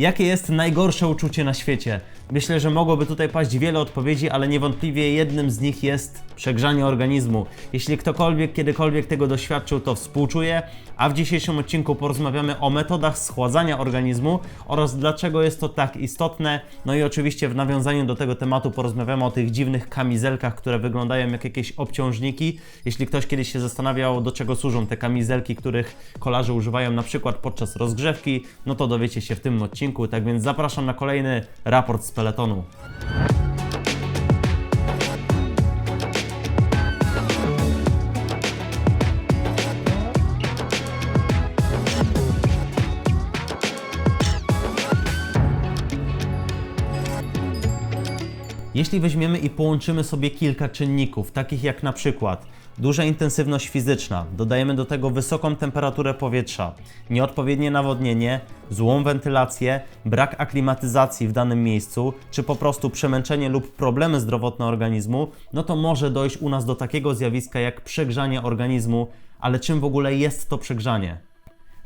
Jakie jest najgorsze uczucie na świecie? Myślę, że mogłoby tutaj paść wiele odpowiedzi, ale niewątpliwie jednym z nich jest przegrzanie organizmu. Jeśli ktokolwiek kiedykolwiek tego doświadczył, to współczuję, a w dzisiejszym odcinku porozmawiamy o metodach schładzania organizmu oraz dlaczego jest to tak istotne. No i oczywiście w nawiązaniu do tego tematu porozmawiamy o tych dziwnych kamizelkach, które wyglądają jak jakieś obciążniki. Jeśli ktoś kiedyś się zastanawiał, do czego służą te kamizelki, których kolarze używają na przykład podczas rozgrzewki, no to dowiecie się w tym odcinku. Tak więc zapraszam na kolejny raport z peletonu. Jeśli weźmiemy i połączymy sobie kilka czynników, takich jak na przykład duża intensywność fizyczna, dodajemy do tego wysoką temperaturę powietrza, nieodpowiednie nawodnienie, złą wentylację, brak aklimatyzacji w danym miejscu, czy po prostu przemęczenie lub problemy zdrowotne organizmu, no to może dojść u nas do takiego zjawiska jak przegrzanie organizmu. Ale czym w ogóle jest to przegrzanie?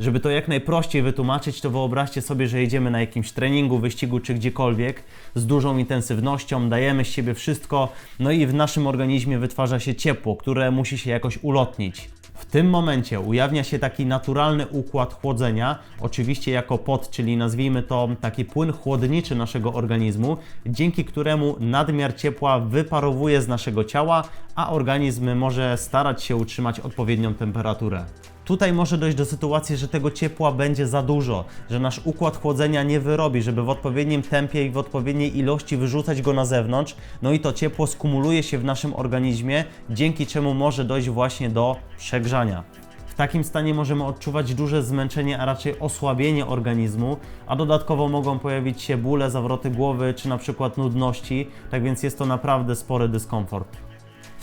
Żeby to jak najprościej wytłumaczyć, to wyobraźcie sobie, że jedziemy na jakimś treningu, wyścigu czy gdziekolwiek z dużą intensywnością, dajemy z siebie wszystko, no i w naszym organizmie wytwarza się ciepło, które musi się jakoś ulotnić. W tym momencie ujawnia się taki naturalny układ chłodzenia, oczywiście jako pot, czyli nazwijmy to taki płyn chłodniczy naszego organizmu, dzięki któremu nadmiar ciepła wyparowuje z naszego ciała, a organizm może starać się utrzymać odpowiednią temperaturę. Tutaj może dojść do sytuacji, że tego ciepła będzie za dużo, że nasz układ chłodzenia nie wyrobi, żeby w odpowiednim tempie i w odpowiedniej ilości wyrzucać go na zewnątrz, no i to ciepło skumuluje się w naszym organizmie, dzięki czemu może dojść właśnie do przegrzania. W takim stanie możemy odczuwać duże zmęczenie, a raczej osłabienie organizmu, a dodatkowo mogą pojawić się bóle, zawroty głowy czy na przykład nudności, tak więc jest to naprawdę spory dyskomfort.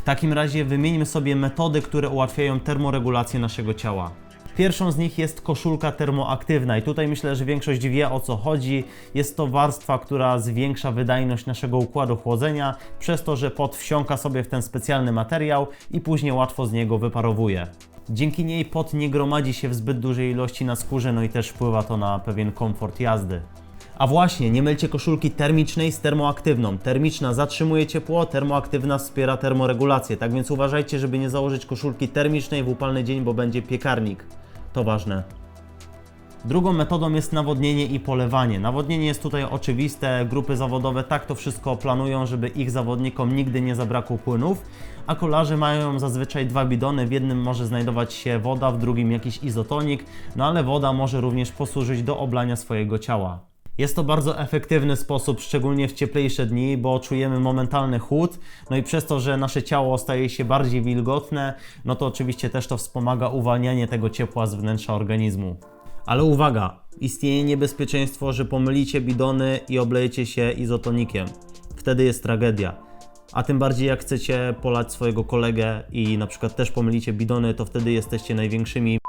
W takim razie wymieńmy sobie metody, które ułatwiają termoregulację naszego ciała. Pierwszą z nich jest koszulka termoaktywna i tutaj myślę, że większość wie o co chodzi. Jest to warstwa, która zwiększa wydajność naszego układu chłodzenia przez to, że pot wsiąka sobie w ten specjalny materiał i później łatwo z niego wyparowuje. Dzięki niej pot nie gromadzi się w zbyt dużej ilości na skórze, no i też wpływa to na pewien komfort jazdy. A właśnie, nie mylcie koszulki termicznej z termoaktywną. Termiczna zatrzymuje ciepło, termoaktywna wspiera termoregulację. Tak więc uważajcie, żeby nie założyć koszulki termicznej w upalny dzień, bo będzie piekarnik. To ważne. Drugą metodą jest nawodnienie i polewanie. Nawodnienie jest tutaj oczywiste, grupy zawodowe tak to wszystko planują, żeby ich zawodnikom nigdy nie zabrakło płynów, a kolarze mają zazwyczaj dwa bidony, w jednym może znajdować się woda, w drugim jakiś izotonik, no ale woda może również posłużyć do oblania swojego ciała. Jest to bardzo efektywny sposób, szczególnie w cieplejsze dni, bo czujemy momentalny chłód, no i przez to, że nasze ciało staje się bardziej wilgotne, no to oczywiście też to wspomaga uwalnianie tego ciepła z wnętrza organizmu. Ale uwaga, istnieje niebezpieczeństwo, że pomylicie bidony i oblejecie się izotonikiem. Wtedy jest tragedia. A tym bardziej jak chcecie polać swojego kolegę i na przykład też pomylicie bidony, to wtedy jesteście największymi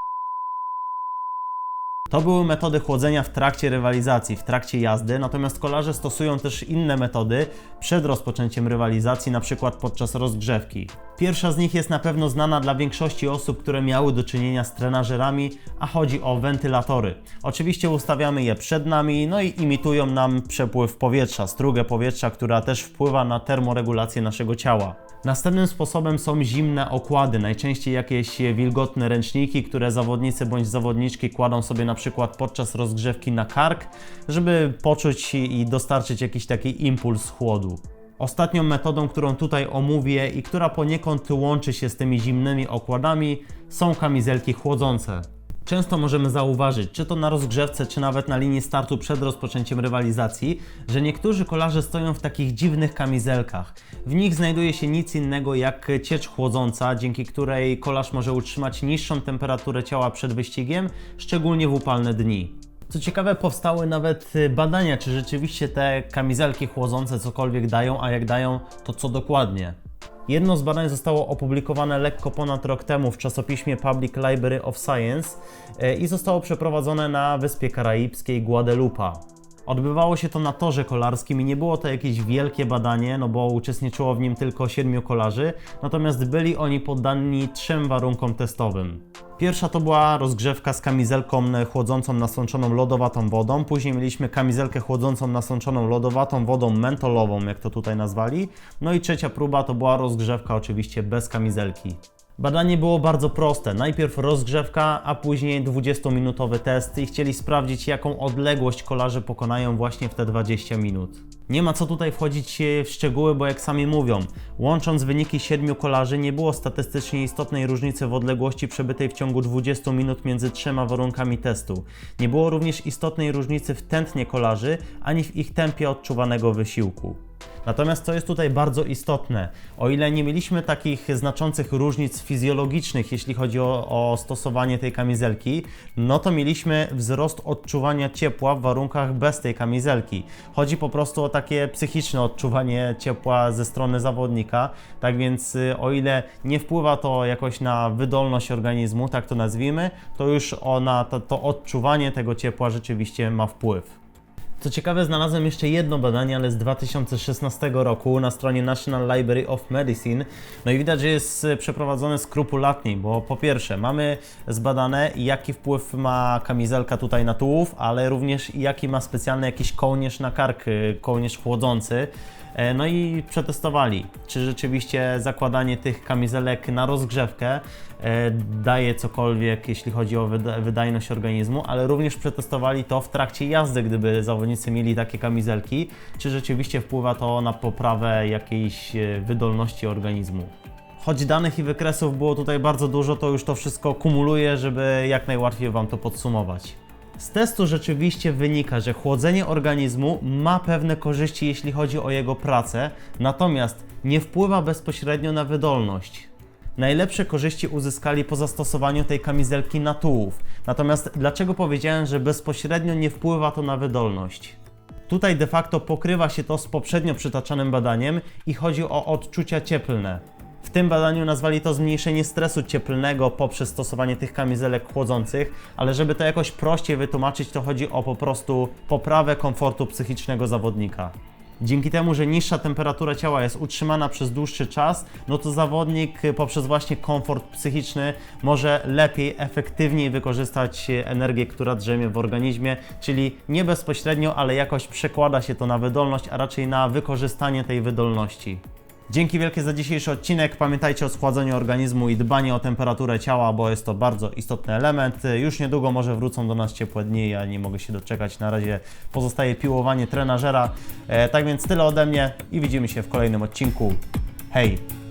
to były metody chłodzenia w trakcie rywalizacji, w trakcie jazdy, natomiast kolarze stosują też inne metody przed rozpoczęciem rywalizacji, na przykład podczas rozgrzewki. Pierwsza z nich jest na pewno znana dla większości osób, które miały do czynienia z trenażerami, a chodzi o wentylatory. Oczywiście ustawiamy je przed nami, no i imitują nam przepływ powietrza, strugę powietrza, która też wpływa na termoregulację naszego ciała. Następnym sposobem są zimne okłady, najczęściej jakieś wilgotne ręczniki, które zawodnicy bądź zawodniczki kładą sobie na przykład podczas rozgrzewki na kark, żeby poczuć i dostarczyć jakiś taki impuls chłodu. Ostatnią metodą, którą tutaj omówię i która poniekąd łączy się z tymi zimnymi okładami, są kamizelki chłodzące. Często możemy zauważyć, czy to na rozgrzewce, czy nawet na linii startu przed rozpoczęciem rywalizacji, że niektórzy kolarze stoją w takich dziwnych kamizelkach. W nich znajduje się nic innego jak ciecz chłodząca, dzięki której kolarz może utrzymać niższą temperaturę ciała przed wyścigiem, szczególnie w upalne dni. Co ciekawe, powstały nawet badania, czy rzeczywiście te kamizelki chłodzące cokolwiek dają, a jak dają, to co dokładnie. Jedno z badań zostało opublikowane lekko ponad rok temu w czasopiśmie Public Library of Science e, i zostało przeprowadzone na wyspie karaibskiej Guadalupe. Odbywało się to na torze kolarskim i nie było to jakieś wielkie badanie, no bo uczestniczyło w nim tylko siedmiu kolarzy, natomiast byli oni poddani trzem warunkom testowym. Pierwsza to była rozgrzewka z kamizelką chłodzącą nasączoną lodowatą wodą, później mieliśmy kamizelkę chłodzącą nasączoną lodowatą wodą mentolową, jak to tutaj nazwali, no i trzecia próba to była rozgrzewka oczywiście bez kamizelki. Badanie było bardzo proste. Najpierw rozgrzewka, a później 20-minutowy test i chcieli sprawdzić, jaką odległość kolarze pokonają właśnie w te 20 minut. Nie ma co tutaj wchodzić e, w szczegóły, bo jak sami mówią, łącząc wyniki 7 kolarzy, nie było statystycznie istotnej różnicy w odległości przebytej w ciągu 20 minut między trzema warunkami testu. Nie było również istotnej różnicy w tętnie kolarzy, ani w ich tempie odczuwanego wysiłku. Natomiast co jest tutaj bardzo istotne, o ile nie mieliśmy takich znaczących różnic fizjologicznych, jeśli chodzi o, o, stosowanie tej kamizelki, no to mieliśmy wzrost odczuwania ciepła w warunkach bez tej kamizelki. Chodzi po prostu o takie psychiczne odczuwanie ciepła ze strony zawodnika. Tak więc, y, o ile nie wpływa to jakoś na wydolność organizmu, tak to nazwijmy, to już ona, to, to odczuwanie tego ciepła rzeczywiście ma wpływ. Co ciekawe, znalazłem jeszcze jedno badanie, ale z 2016 roku na stronie National Library of Medicine. No i widać, że jest przeprowadzone skrupulatniej, bo po pierwsze mamy zbadane, jaki wpływ ma kamizelka tutaj na tułów, ale również jaki ma specjalny jakiś kołnierz na kark, e, kołnierz chłodzący. E, No i przetestowali, czy rzeczywiście zakładanie tych kamizelek na rozgrzewkę e, daje cokolwiek, jeśli chodzi o wyda- wydajność organizmu, ale również przetestowali to w trakcie jazdy, gdyby zawodnicy mieli takie kamizelki, czy rzeczywiście wpływa to na poprawę jakiejś e, wydolności organizmu. Choć danych i wykresów było tutaj bardzo dużo, to już to wszystko kumuluje, żeby jak najłatwiej Wam to podsumować. Z testu rzeczywiście wynika, że chłodzenie organizmu ma pewne korzyści, jeśli chodzi o jego pracę, natomiast nie wpływa bezpośrednio na wydolność. Najlepsze korzyści uzyskali po zastosowaniu tej kamizelki na tułów. Natomiast dlaczego powiedziałem, że bezpośrednio nie wpływa to na wydolność? Tutaj de facto pokrywa się to z poprzednio przytaczanym badaniem i chodzi o odczucia cieplne. W tym badaniu nazwali to zmniejszenie stresu cieplnego poprzez stosowanie tych kamizelek chłodzących, ale żeby to jakoś prościej wytłumaczyć, to chodzi o po prostu poprawę komfortu psychicznego zawodnika. Dzięki temu, że niższa temperatura ciała jest utrzymana przez dłuższy czas, no to zawodnik y, poprzez właśnie komfort psychiczny może lepiej, efektywniej wykorzystać y, energię, która drzemie w organizmie, czyli nie bezpośrednio, ale jakoś przekłada się to na wydolność, a raczej na wykorzystanie tej wydolności. Dzięki wielkie za dzisiejszy odcinek. Pamiętajcie o schładzeniu organizmu i dbaniu o temperaturę ciała, bo jest to bardzo istotny element. Już niedługo może wrócą do nas ciepłe dni, ja nie mogę się doczekać. Na razie pozostaje piłowanie trenażera. E, tak więc tyle ode mnie i widzimy się w kolejnym odcinku. Hej!